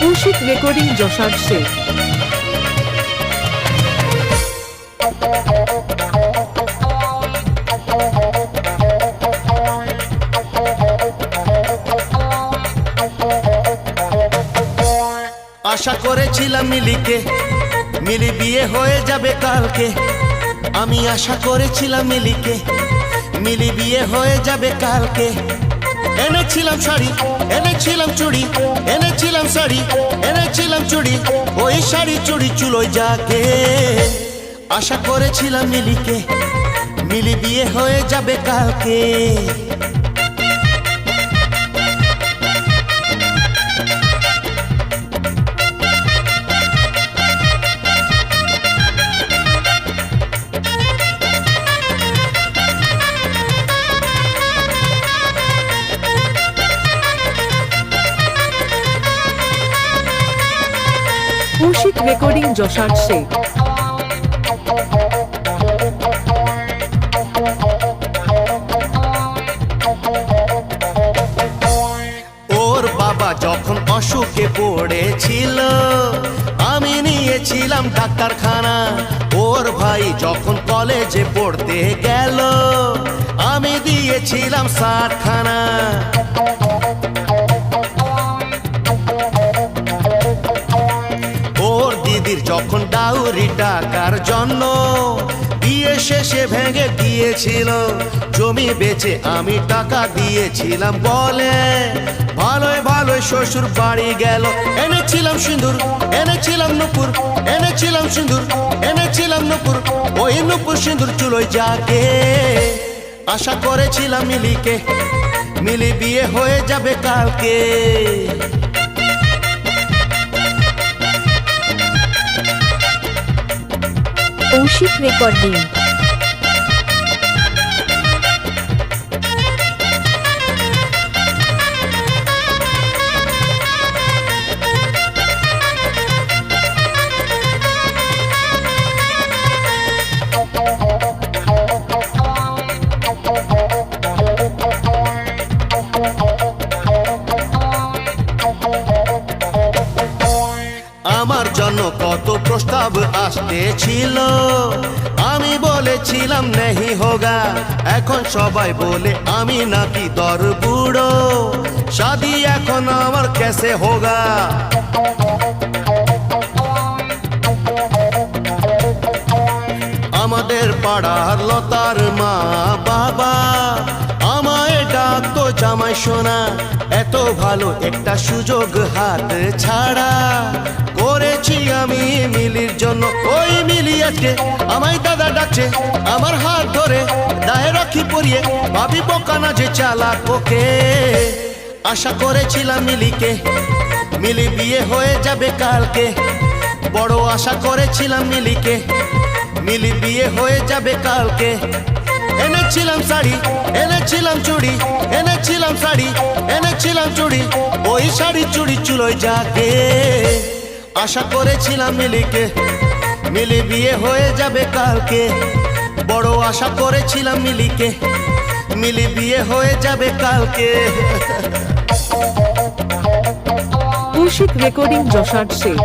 Kaushik recording যশার শেখ আশা করেছিলাম মিলিকে মিলি বিয়ে হয়ে যাবে কালকে। আমি আশা করেছিলাম মিলিকে। মিলি বিয়ে হয়ে যাবে কালকে। এনেছিলাম শাড়ি, এনেছিলাম চুড়ি, এনেছিলাম শাড়ি, এনেছিলাম চুড়ি, ওই শাড়ি চুড়ি চুলোয় যাকে। আশা করেছিলাম মিলিকে। মিলি বিয়ে হয়ে যাবে কালকে। যশার শেখ। ওর বাবা যখন অসুখে পড়েছিল, আমি নিয়েছিলাম ডাক্তারখানা। ওর ভাই যখন কলেজে পড়তে গেল, আমি দিয়েছিলাম ষাটখানা যখন ডাউরি টাকার জন্য বিয়ে শেষে ভেঙে দিয়েছিল, জমি বেচে আমি টাকা দিয়েছিলাম বলে। ভালোই ভালোই শ্বশুর বাড়ি গেল, এনেছিলাম সিঁদুর, এনেছিলাম নুপুর, এনেছিলাম সিঁদুর, এনেছিলাম নুপুর, ওই নুপুর সিঁদুর চুলোয় যাকে। আশা করেছিলাম মিলিকে, মিলি বিয়ে হয়ে যাবে কালকে। কৌশিক রেকর্ডিং। আমার জন্য কত প্রস্তাব আসতেছিল। আমি বলেছিলাম, নেহি হোগা, এখন সবাই বলে আমি নাকি দর বুড়ো। শাদি এখন আমার কেসে হোগা। আমাদের পাড়ার লতার মা বাবা, আমায় ডাকতো জামাই সোনা, এত ভালো একটা সুযোগ হাত ছাড়া। আজকে আমায় দাদা ডাকছে, আমার হাত ধরে দায়ে রাখি পরিয়ে, ভাবি বোকানা যে চালাক ওকে। আশা করেছিলাম মিলিকে, মিলি বিয়ে হয়ে যাবে কালকে। বড় আশা করেছিলাম মিলিকে, মিলি বিয়ে হয়ে যাবে কালকে। এনেছিলাম শাড়ি, এনেছিলাম চুড়ি, এনেছিলাম শাড়ি, এনেছিলাম চুড়ি, ওই শাড়ি চুড়ি চুলোয় যাকে। আশা করেছিলাম মিলিকে মিলি বিয়ে হয়ে যাবে কালকে। বড় আশা করেছিলাম মিলিকে, মিলি বিয়ে হয়ে যাবে কালকে। কৌশিক রেকর্ডিং যশার শেখ